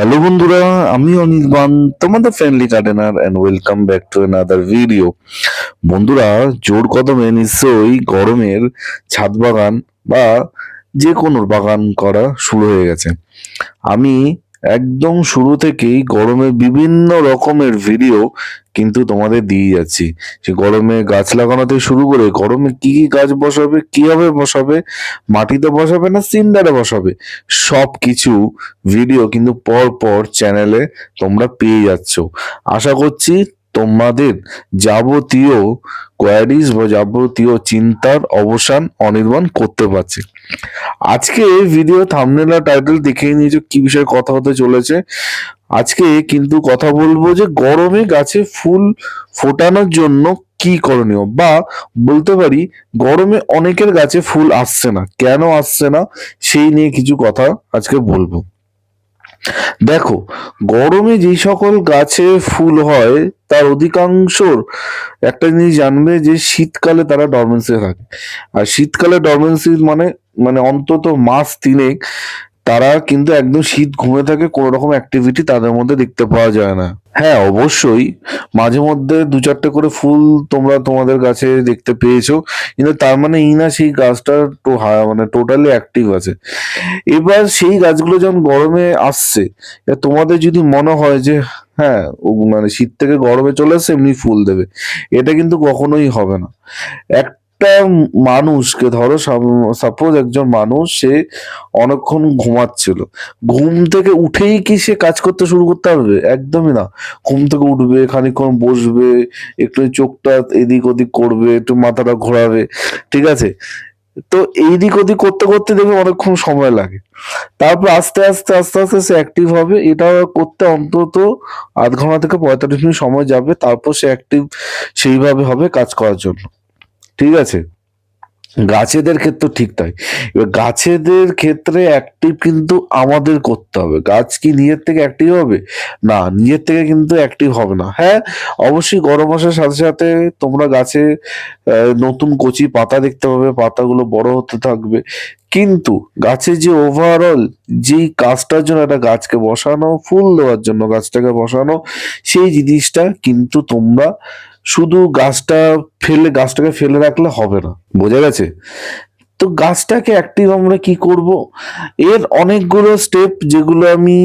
Hello বন্ধুরা, আমি অনির্বাণ তোমাদের friendly gardener and welcome back to another video বন্ধুরা, জোর কদমে নিশ্চয়ই গরমের ছাদ বাগান বা যে কোনো বাগান করা শুরু হয়ে গেছে। আমি একদম শুরু থেকেই গরমে বিভিন্ন রকমের ভিডিও কিন্তু তোমাদের দিয়ে যাচ্ছি। সে গরমে গাছ লাগানো থেকে শুরু করে গরমে কি কি গাছ বসাবে, কীভাবে বসাবে, মাটিতে বসাবে না সিন্ডারে বসাবে সব কিছু ভিডিও কিন্তু পর পর চ্যানেলে তোমরা পেয়ে যাচ্ছ। আশা করছি তোমাদের যাবতীয় কোয়ারিজ বা যাবতীয় চিন্তার অবসান অনির্বাণ করতে পারছে। আজকে ভিডিও থামনেল টাইটেল দেখেই নিয়েছো কি বিষয়ে কথা হতে চলেছে। আজকে কিন্তু কথা বলব যে গরমে গাছে ফুল ফোটানোর জন্য কি করণীয়? বা বলতে পারি গরমে অনেকের গাছে ফুল আসছে না। কেন আসছে না? সেই নিয়ে কিছু কথা আজকে বলব। দেখো, গরমে যেই সকল গাছে ফুল হয়, তার অধিকাংশর একটা জিনিস জানবে যে শীতকালে তারা ডরমেন্সি থাকে। আর শীতকালে ডরমেন্সি মানে মানে অন্তত মাস তিনেক তারা কিন্তু একদম শীত ঘুমে থাকে, কোনো রকম অ্যাক্টিভিটি তাদের মধ্যে দেখতে পাওয়া যায় না। হ্যাঁ অবশ্যই, মাঝে মধ্যে দু চারটে করে ফুল তোমরা তোমাদের গাছে দেখতে পেয়েছ, কিন্তু তার মানে এই না সেই গাছটা মানে টোটালি অ্যাক্টিভ আছে। এবার সেই গাছগুলো যখন গরমে আসছে তোমাদের যদি মনে হয় যে হ্যাঁ মানে শীত থেকে গরমে চলে আসছে এমনি ফুল দেবে, এটা কিন্তু কখনোই হবে না। একটা মানুষকে, ধরো সাপোজ একজন মানুষ, সে অনেকক্ষণ ঘুমাচ্ছিল। ঘুম থেকে উঠেই কি সে কাজ করতে শুরু করতে পারবে? একদমই না। ঘুম থেকে উঠবে, খানিকক্ষণ বসবে, একটু চোখটা এদিক ওদিক করবে, একটু মাথাটা ঘোরাবে, ঠিক আছে? তো এইদিক ওদিক করতে করতে দেখবে অনেকক্ষণ সময় লাগে। তারপর আস্তে আস্তে আস্তে আস্তে সে অ্যাক্টিভ হবে। এটা করতে অন্তত আধ ঘণ্টা থেকে পঁয়তাল্লিশ মিনিট সময় যাবে। তারপর সে অ্যাক্টিভ সেইভাবে হবে কাজ করার জন্য। ঠিক আছে? গাছেদের ক্ষেত্রে ঠিক তাই। এবার গাছেদের ক্ষেত্রে অ্যাক্টিভ কিন্তু আমাদের করতে হবে। গাছ কি নিজের থেকে অ্যাক্টিভ হবে? না, নিজের থেকে কিন্তু অ্যাক্টিভ হবে না। হ্যাঁ অবশ্যই গরম আসার সাথে সাথে তোমরা গাছে নতুন কচি পাতা দেখতে পাবে, পাতাগুলো বড় হতে থাকবে। কিন্তু গাছের যে ওভারঅল যেই কাজটার জন্য একটা গাছকে বসানো, ফুল দেওয়ার জন্য গাছটাকে বসানো, সেই জিনিসটা কিন্তু তোমরা শুধু গাছটা ফেলে, গাছটাকে ফেলে রাখলে হবে না, বোঝা গেছে? তো গাছটাকে অ্যাক্টিভ আমরা কি করব? এর অনেকগুলো স্টেপ যেগুলো আমি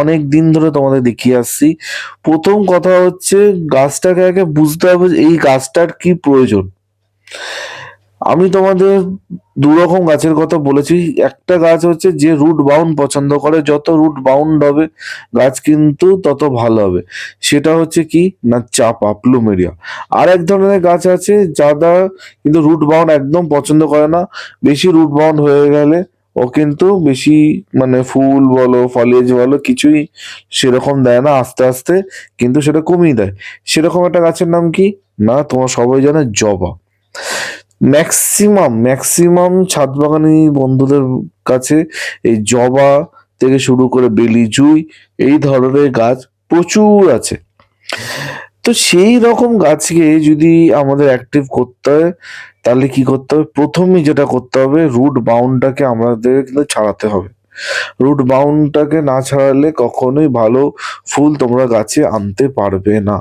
অনেক দিন ধরে তোমাদের দেখিয়ে আসছি। প্রথম কথা হচ্ছে, গাছটাকে আগে বুঝতে হবে এই গাছটার কি প্রয়োজন। আমি তোমাদের দু রকম গাছের কথা বলেছি। একটা গাছ হচ্ছে যে রুট বাউন্ড পছন্দ করে, যত রুট বাউন্ড হবে, গাছ কিন্তু তত ভালো হবে। সেটা হচ্ছে কি? না, চাপা প্লুমেরিয়া আর এক ধরনের গাছ আছে যারা কিন্তু রুট বাউন্ড একদম পছন্দ করে না। বেশি রুট বাউন্ড হয়ে গেলে ও কিন্তু বেশি মানে ফুল বলো ফলেজ বলো, কিছুই সেরকম দেয় না আস্তে আস্তে, কিন্তু সেটা কমিয়ে দেয়। সেরকম একটা গাছের নাম কি? না, তোমার সবাই জানে জবা। ম্যাক্সিমাম ম্যাক্সিমাম ছাদ বাগানি বন্ধুদের কাছে এই জবা থেকে শুরু করে বেলি জুই, এই ধরনের গাছ প্রচুর আছে। তো সেই রকম গাছকে যদি আমাদের অ্যাক্টিভ করতে হয়, তাহলে কি করতে হবে? প্রথমে যেটা করতে হবে রুট বাউন্ডটাকে আমাদের কিন্তু ছাড়াতে হবে। রুট বাউন্ডটাকে না ছাড়ালে কখনোই ভালো ফুল তোমরা গাছে আনতে পারবে না।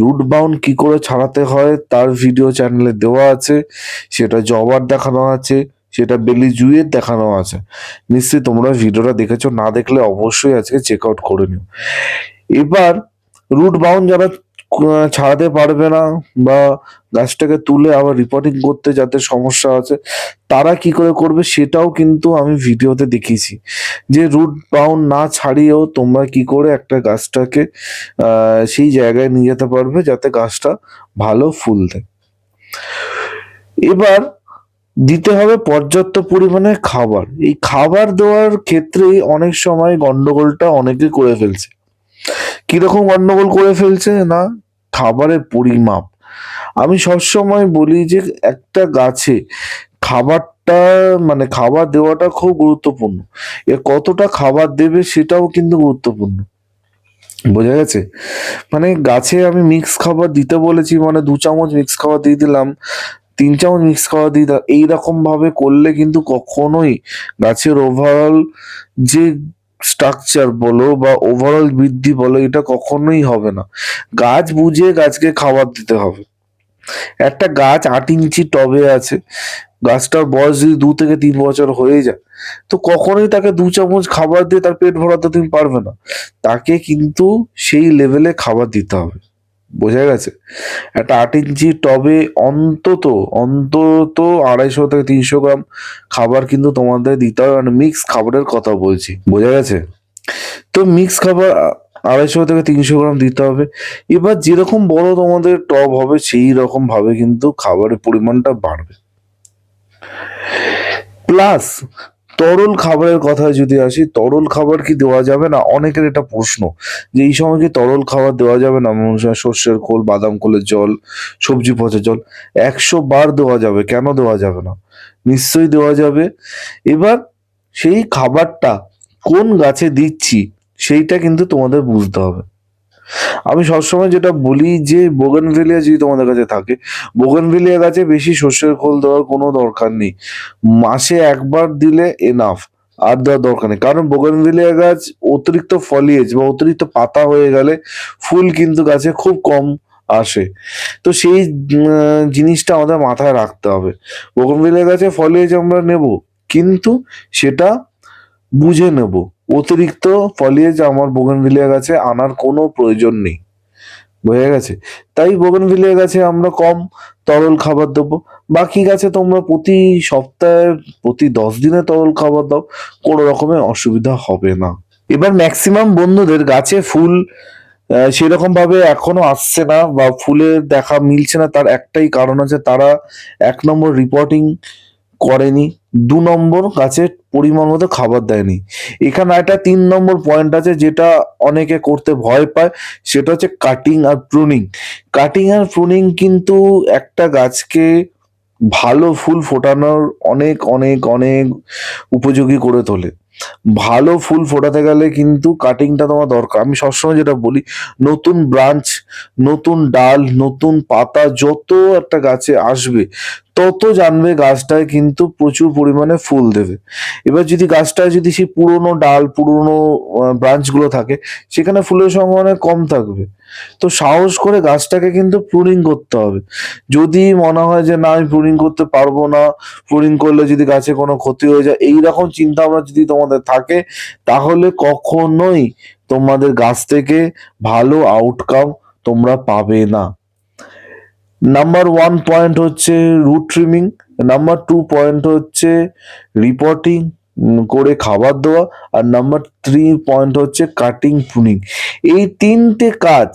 রুট বাউন্ড কি করে ছাড়াতে হয় তার ভিডিও চ্যানেলে দেওয়া আছে, সেটা জবার দেখানো আছে, সেটা বেলি জুয়ের দেখানো আছে। নিশ্চয়ই তোমরা ভিডিওটা দেখেছ, না দেখলে অবশ্যই আজকে চেক আউট করে নিও। এবার রুট বাউন্ড যারা ছাড়াতে পারবে না বা গাছটাকে তুলে আবার রিপোর্টিং করতে যাতে সমস্যা আছে, তারা কি করে করবে সেটাও কিন্তু আমি ভিডিওতে দেখিয়েছি। যে রুট বাউন্ড না ছাড়িয়েও তোমরা কি করে একটা গাছটাকে সেই জায়গায় নিয়ে যেতে পারবে যাতে গাছটা ভালো ফুল দেয়। এবার দিতে হবে পর্যাপ্ত পরিমাণে খাবার। এই খাবার দেওয়ার ক্ষেত্রে অনেক সময় গন্ডগোলটা অনেকে করে ফেলছে। কীরকম গন্ডগোল করে ফেলছে না খাবারের পরিমাপ। আমি সবসময় বলি যে একটা গাছে খাবারটা মানে খাবার দেওয়াটা খুব গুরুত্বপূর্ণ। এ কতটা খাবার দেবে সেটাও কিন্তু গুরুত্বপূর্ণ। বোঝা গেছে? মানে গাছে আমি মিক্স খাবার দিতে বলেছি মানে দু চামচ মিক্স খাবার দিয়ে দিলাম, তিন চামচ মিক্স খাবার দিয়ে দিলাম। এইরকম ভাবে করলে কিন্তু কখনোই গাছের ওভারঅল যে স্ট্রাকচার বলো বা ওভারঅল বৃদ্ধি বলো, এটা কখনোই হবে না। গাছ বুঝে গাছকে খাবার দিতে হবে। একটা গাছ আট ইঞ্চি টবে আছে, গাছটার বয়স যদি দু থেকে তিন বছর হয়ে যায়, তো কখনোই তাকে দু চামচ খাবার দিয়ে তার পেট ভরাতে তুমি পারবে না। তাকে কিন্তু সেই লেভেলে খাবার দিতে হবে। বোঝা গেছে? একটা আট ইঞ্চি টবে অন্তত অন্তত আড়াইশো থেকে তিনশো গ্রাম খাবার কিন্তু তোমাদের দিতে হবে। মানে মিক্স খাবারের কথা বলছি, বোঝা গেছে? তো মিক্স খাবার আড়াইশো থেকে তিনশো গ্রাম দিতে হবে। এবার যেরকম বড় তোমাদের টব হবে, সেই রকম ভাবে কিন্তু খাবারের পরিমাণটা বাড়বে। প্লাস তরল খাবারের কথা যদি আসি, তরল খাবার কি দেওয়া যাবে না? অনেকের এটা প্রশ্ন যে, এই সময় কি তরল খাবার দেওয়া যাবে না? সর্ষের খোল, বাদাম খোলের জল, সবজি পচা জল, একশো বার দেওয়া যাবে। কেন দেওয়া যাবে না? নিশ্চয়ই দেওয়া যাবে। এবার সেই খাবারটা কোন গাছে দিচ্ছি, সেইটা কিন্তু তোমাদের বুঝতে হবে। আমি সবসময় যেটা বলি যে বোগানভেলিয়া যদি তোমাদের কাছে থাকে, বোগানভেলিয়া গাছে বেশি সর্ষের খোল দেওয়ার কোনো দরকার নেই। মাসে একবার দিলে এনাফ আর দেওয়ার দরকার নেই। কারণ বোগানভেলিয়া গাছ অতিরিক্ত ফলিয়েজ বা অতিরিক্ত পাতা হয়ে গেলে ফুল কিন্তু গাছে খুব কম আসে। তো সেই জিনিসটা আমাদের মাথায় রাখতে হবে। বোগানভেলিয়া গাছে ফলিয়েজ আমরা নেব, কিন্তু সেটা বুঝে নেব। অতিরিক্ত ফলিয়েজ আমার বোগানভিলিয়া গাছে আনার কোনো প্রয়োজন নেই। বোঝা গেছে? তাই বোগানভিলিয়া গাছে আমরা কম তরল খাবার দেবো। বাকি গাছে তোমরা প্রতি সপ্তাহে, প্রতি দশ দিনে তরল খাবার দাও, কোনো রকমের অসুবিধা হবে না। এবার ম্যাক্সিমাম বন্ধুদের গাছে ফুল সেরকম ভাবে এখনও আসছে না বা ফুলের দেখা মিলছে না, তার একটাই কারণ আছে, তারা এক নম্বর রিপোর্টিং করেনি, দু নম্বর গাছে পরিমাণ মতো খাবার দেয়নি। এখানে একটা তিন নম্বর পয়েন্ট আছে যেটা অনেকে করতে ভয় পায়, সেটা হচ্ছে কাটিং আর প্রুনিং কাটিং আর প্রুনিং কিন্তু একটা গাছকে ভালো ফুল ফোটানোর অনেক অনেক অনেক উপযোগী করে তোলে। ভালো ফুল ফোটাতে গেলে কিন্তু কাটিংটা তোমার দরকার। আমি সবসময় যেটা বলি, নতুন ব্রাঞ্চ নতুন ডাল, নতুন পাতা, যত একটা গাছে আসবে তত জানবে গাছটায় কিন্তু প্রচুর পরিমাণে ফুল দেবে। এবার যদি গাছটায় যদি সেই পুরোনো ডাল, পুরোনো ব্রাঞ্চগুলো থাকে, সেখানে ফুলের সংখ্যা কম থাকবে। তো সাহস করে গাছটাকে কিন্তু প্রুনিং করতে হবে। যদি মনে হয় যে না, আমি প্রুনিং করতে পারব না প্রুনিং করলে যদি গাছে কোনো ক্ষতি হয়ে যায় এই রকম চিন্তা ভাবনা যদি তোমাদের থাকে, তাহলে কখনোই তোমাদের গাছ থেকে ভালো আউটকাম তোমরা পাবে না। নাম্বার ওয়ান পয়েন্ট হচ্ছে root trimming number two point হচ্ছে রিপোর্টিং করে খাবার দেওয়া, আর নাম্বার থ্রি পয়েন্ট হচ্ছে কাটিং প্রুনিং এই তিনটে কাজ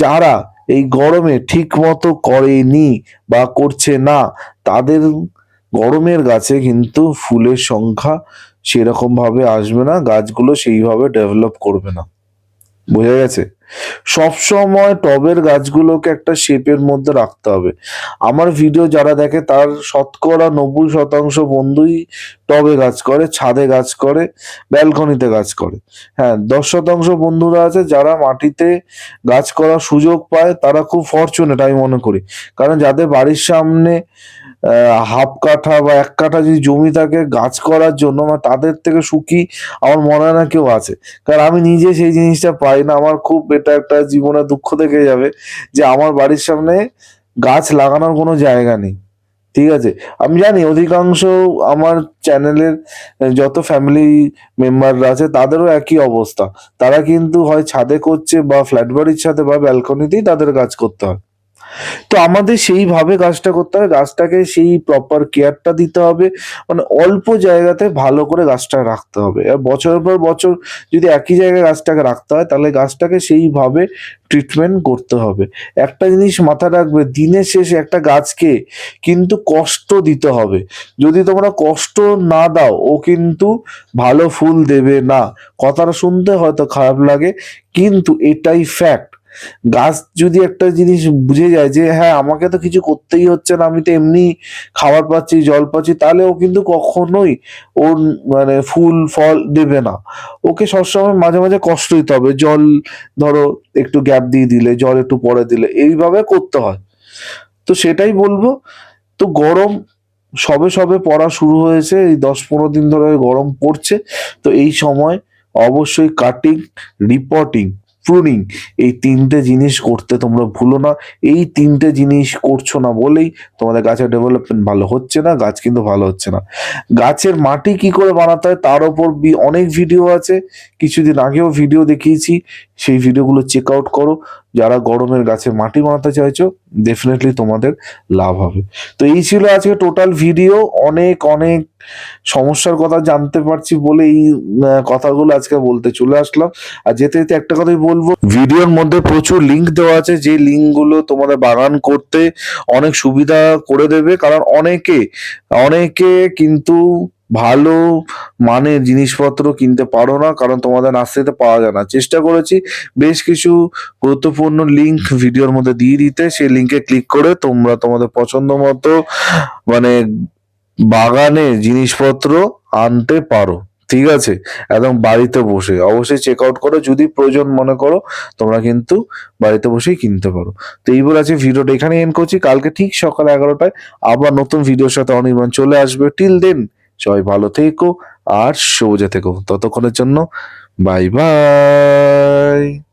যারা এই গরমে ঠিক মতো করেনি বা করছে না, তাদের গরমের গাছে কিন্তু ফুলের সংখ্যা সেরকমভাবে আসবে না, গাছগুলো সেইভাবে ডেভেলপ করবে না। বোঝা গেছে? সবসময় টবের গাছগুলোকে একটা শেপের মধ্যে রাখতে হবে। আমার ভিডিও যারা দেখে তার শতকরা নব্বই শতাংশ বন্ধুই টবে গাছ করে, ছাদে গাছ করে ব্যালকনিতে গাছ করে। হ্যাঁ দশ শতাংশ বন্ধুরা আছে যারা মাটিতে গাছ করার সুযোগ পায়, তারা খুব ফরচুনেট আমি মনে করি। কারণ যাদের বাড়ির সামনে হাফ কাঠা বা এক কাঠা যদি জমি থাকে গাছ করার জন্য মানে তাদের থেকে সুখী আমার মনে হয় না কেউ আছে। কারণ আমি নিজে সেই জিনিসটা পাই না। আমার খুব এটা একটা জীবনে দুঃখ থেকে যাবে যে আমার বাড়ির সামনে গাছ লাগানোর কোনো জায়গা নেই। ঠিক আছে? আমি জানি অধিকাংশ আমার চ্যানেলের যত ফ্যামিলি মেম্বাররা আছে, তাদেরও একই অবস্থা। তারা কিন্তু হয় ছাদে করছে বা ফ্ল্যাট বাড়ির ছাদে বা ব্যালকনিতেই তাদের কাজ করতে হয়। তো আমাদের সেইভাবে গাছটা করতে হবে। গাছটাকে সেই প্রপার কেয়ারটা দিতে হবে। মানে অল্প জায়গাতে ভালো করে গাছটা রাখতে হবে। আর বছরের পর বছর যদি একই জায়গায় গাছটাকে রাখতে হয়, তাহলে গাছটাকে সেইভাবে ট্রিটমেন্ট করতে হবে। একটা জিনিস মাথায় রাখবে, দিনের শেষে একটা গাছকে কিন্তু কষ্ট দিতে হবে। যদি তোমরা কষ্ট না দাও, ও কিন্তু ভালো ফুল দেবে না। কথাটা শুনতে হয়তো খারাপ লাগে, কিন্তু এটাই ফ্যাক্ট গাছ যদি একটা জিনিস বুঝে যায় যে হ্যাঁ আমাকে তো কিছু করতেই হচ্ছে না, আমি তো এমনি খাবার পাচ্ছি, জল পাচ্ছি, তাহলে ও কিন্তু কখনোই ওর মানে ফুল, ফল দেবে না। ওকে সবসময় মাঝে মাঝে কষ্ট দিতে হবে। জল ধরো একটু গ্যাপ দিয়ে দিলে, জল একটু পরে দিলে, এইভাবে করতে হয়। তো সেটাই বলব। তো গরম সবে সবে পড়া শুরু হয়েছে, এই দশ পনেরো দিন ধরে গরম পড়ছে। তো এই সময় অবশ্যই কাটিং রিপোর্টিং প্রুনিং এই তিনটে জিনিস করতে তোমরা ভুলো না। এই তিনটে জিনিস করছ না বলেই তোমাদের গাছের ডেভেলপমেন্ট ভালো হচ্ছে না, গাছ কিন্তু ভালো হচ্ছে না। গাছের মাটি কি করে বানাতে হয় তার ওপর অনেক ভিডিও আছে। কিছুদিন আগেও ভিডিও দেখিয়েছি। সেই ভিডিওগুলো চেক আউট করো। যারা গরমের গাছে মাটি বানাতে চাইছো ডেফিনেটলি তোমাদের লাভ হবে। তো এই ছিল আজকে টোটাল ভিডিও অনেক অনেক সমস্যার কথা জানতে পারছি বলে এই কথাগুলো আজকে বলতে চলে আসলাম। আর যেতে যেতে একটা কথাই বলব, ভিডিওর মধ্যে প্রচুর লিংক দেওয়া আছে, যে লিঙ্কগুলো তোমাদের বাগান করতে অনেক সুবিধা করে দেবে। কারণ অনেকে অনেকে কিন্তু ভালো মানের জিনিসপত্র কিনতে পারো না, কারণ তোমাদের নার্সারিতে পাওয়া যায় না। চেষ্টা করেছি, বেশ কিছু গুরুত্বপূর্ণ লিংক ভিডিওর মধ্যে দিয়ে দিতে, সেই লিঙ্কে ক্লিক করে তোমরা তোমাদের পছন্দ মতো মানে বাগানে জিনিসপত্র আনতে পারো, ঠিক আছে? একদম বাড়িতে বসে। অবশ্যই চেক আউট করো, যদি প্রয়োজন মনে করো, তোমরা কিন্তু বাড়িতে বসেই কিনতে পারো। তো এই বলে আছে ভিডিওটা এখানে এন্ড করছি। কালকে ঠিক সকাল এগারোটায় আবার নতুন ভিডিওর সাথে অনির্বাণ চলে আসবে। টিল দেন সবাই ভালো থেকো আর সবুজে থেকো ততক্ষণের জন্য বাই বাই